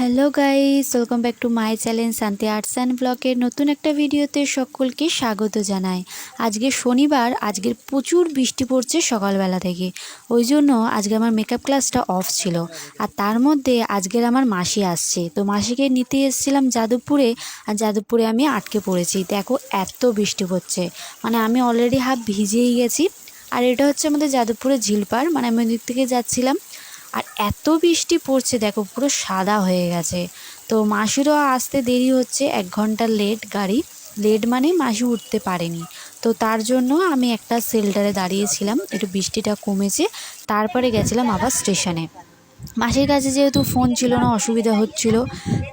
Hello guys welcome back to my channel Shanti arts and ব্লগের নতুন একটা ভিডিওতে সকলকে স্বাগত জানাই। আজকে শনিবার আজকের প্রচুর বৃষ্টি পড়ছে সকালবেলা থেকে। ওই জন্য আজকে আমার মেকআপ ক্লাসটা অফ ছিল। আর তার মধ্যে আজকের আমার মাসি আসছে। তো মাসিকে নিতে এসেছিলাম যাদবপুরে। আর যাদবপুরে আমি আটকে পড়েছি। দেখো, এত বৃষ্টি পড়ছে। মানে আমি অলরেডি হাফ ভিজেই গেছি। আর এটা হচ্ছে আমাদের যাদবপুরের ঝিলপার মানে আমি ওদিক থেকে যাচ্ছিলাম। আর এত বৃষ্টি পড়ছে, দেখো পুরো সাদা হয়ে গেছে। তো মাসিরও আসতে দেরি হচ্ছে, এক ঘণ্টা লেট গাড়ি। লেট মানে মাসি উঠতে পারেনি। তো তার জন্য আমি একটা শেল্টারে দাঁড়িয়েছিলাম, একটু বৃষ্টিটা কমেছে, তারপরে গেছিলাম আবার স্টেশনে মাসির কাছে যেহেতু ফোন ছিল না, অসুবিধা হচ্ছিল,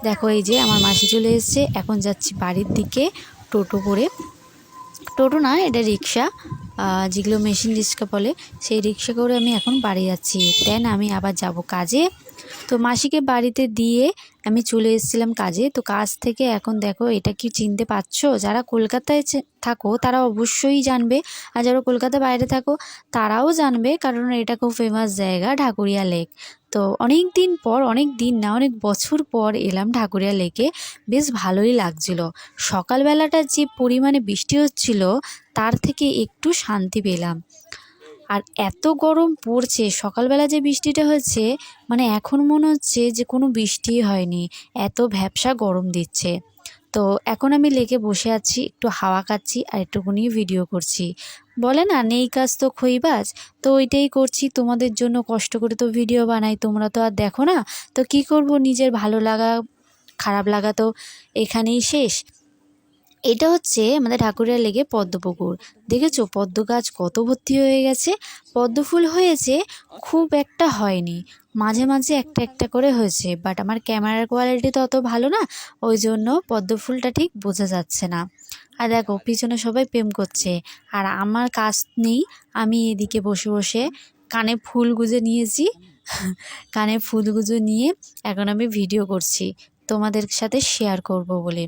দেখো এই যে আমার মাসি চলে এসছে, এখন যাচ্ছি বাড়ির দিকে টোটো করে। টোটো না, এটা রিক্সা। যেগুলো মেশিন রিক্সা বলে, সেই রিক্সা করে আমি এখন বাড়ি যাচ্ছি। দেন আমি আবার যাব কাজে। তো মাসিকে বাড়িতে দিয়ে আমি চলে এসেছিলাম কাজে। তো কাজ থেকে এখন দেখো, এটা কি চিনতে পারছ? যারা কলকাতায় থাকো, তারা অবশ্যই জানবে। আর যারা কলকাতা বাইরে থাকো, তারাও জানবে, কারণ এটা খুব ফেমাস জায়গা, ঢাকুরিয়া লেক তো অনেক দিন পর, অনেক দিন না, অনেক বছর পর এলাম ঢাকুরিয়া লেকে বেশ ভালোই লাগছিল। সকালবেলাটা যে পরিমাণে বৃষ্টি হচ্ছিল, তার থেকে একটু শান্তি পেলাম। আর এত গরম পড়ছে, সকালবেলা যে বৃষ্টিটা হচ্ছে মানে এখন মনে হচ্ছে যে কোনো বৃষ্টি হয়নি, এত ভ্যাবসা গরম দিচ্ছে। তো এখন আমি লেকে বসে আছি, একটু হাওয়া খাচ্ছি আর একটুখানি ভিডিও করছি। বলে না, নেই কাজ তো খইবাজ তো ওইটাই করছি, তোমাদের জন্য কষ্ট করে তো ভিডিও বানাই, তোমরা তো আর দেখো না, তো কি করব, নিজের ভালো লাগা, খারাপ লাগা তো এখানেই শেষ। এটা হচ্ছে আমাদের ঠাকুরের লেগে পদ্মপুকুর। দেখেছ? পদ্ম গাছ কত ভর্তি হয়ে গেছে। পদ্ম ফুল হয়েছে, খুব একটা হয়নি। মাঝে মাঝে একটা একটা করে হয়েছে বাট আমার ক্যামেরার কোয়ালিটি তো অত ভালো না, ওই জন্য পদ্ম ফুলটা ঠিক বোঝা যাচ্ছে না। আর দেখো, পিছনে সবাই প্রেম করছে। আর আমার কাজ নেই, আমি এদিকে বসে বসে কানে ফুল গুজে নিয়েছি। কানে ফুল গুজে নিয়ে এখন আমি ভিডিও করছি। তোমাদের সাথে শেয়ার করব বলে।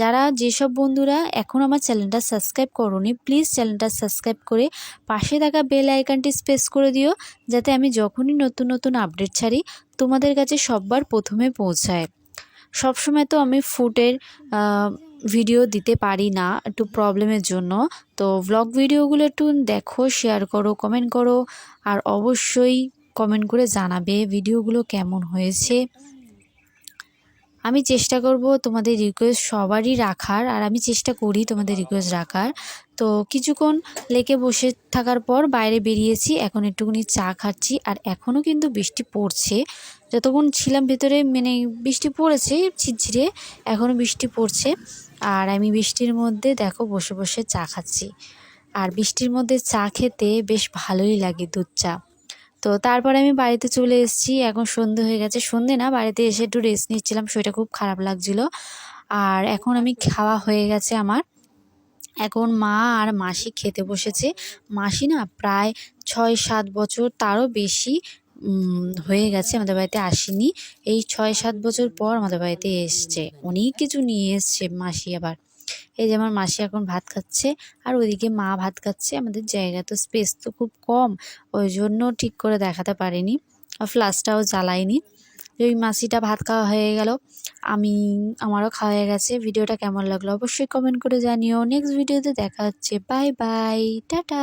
যারা যেসব বন্ধুরা এখন আমার চ্যানেলটা সাবস্ক্রাইব করোনি প্লিজ চ্যানেলটা সাবস্ক্রাইব করে পাশে থাকা বেল আইকনটি স্পেস করে দিও, যাতে আমি যখনই নতুন নতুন আপডেট ছাড়ি, তোমাদের কাছে সববার প্রথমে পৌঁছায়। সবসময় তো আমি ফুটের ভিডিও দিতে পারি না একটু প্রবলেমের জন্য। তো ব্লগ ভিডিওগুলো একটু দেখো শেয়ার করো কমেন্ট করো, আর অবশ্যই কমেন্ট করে জানাবে ভিডিওগুলো কেমন হয়েছে। আমি চেষ্টা করব তোমাদের রিকোয়েস্ট সবারই রাখার, আর আমি চেষ্টা করি তোমাদের রিকোয়েস্ট রাখার। তো কিছুক্ষণ লেকে বসে থাকার পর বাইরে বেরিয়েছি, এখন একটুখানি চা খাচ্ছি, আর এখনও কিন্তু বৃষ্টি পড়ছে। যতক্ষণ ছিলাম ভেতরে মানে বৃষ্টি পড়েছে ঝিরঝিরে এখনও বৃষ্টি পড়ছে। আর আমি বৃষ্টির মধ্যে দেখো বসে বসে চা খাচ্ছি। আর বৃষ্টির মধ্যে চা খেতে বেশ ভালোই লাগে দুধ চা। তো তারপরে আমি বাড়িতে চলে এসেছি, এখন সন্ধে হয়ে গেছে। সন্ধে না, বাড়িতে এসে একটু রেস্ট নিচ্ছিলাম, শরীরটা খুব খারাপ লাগছিল। আর এখন আমি খাওয়া হয়ে গেছে আমার। এখন মা আর মাসি খেতে বসেছে। মাসি না প্রায় ছয় সাত বছর তারও বেশি হয়ে গেছে, আমাদের বাড়িতে আসেনি। এই ছয় সাত বছর পর আমাদের বাড়িতে এসছে। অনেক কিছু নিয়ে এসছে মাসি আবার। এই যে আমার মাসি এখন ভাত খাচ্ছে, আর ওইদিকে মা ভাত খাচ্ছে, আমাদের জায়গা তো স্পেস তো খুব কম, ওই জন্য ঠিক করে দেখাতে পারিনি, আর ফ্লাস্কটাও জ্বালাইনি। ওই মাসিটা ভাত খাওয়া হয়ে গেল, আমি, আমারও খাওয়া হয়ে গেছে, ভিডিওটা কেমন লাগল অবশ্যই কমেন্ট করে জানিও নেক্সট ভিডিওতে দেখা হচ্ছে বাই বাই টাটা!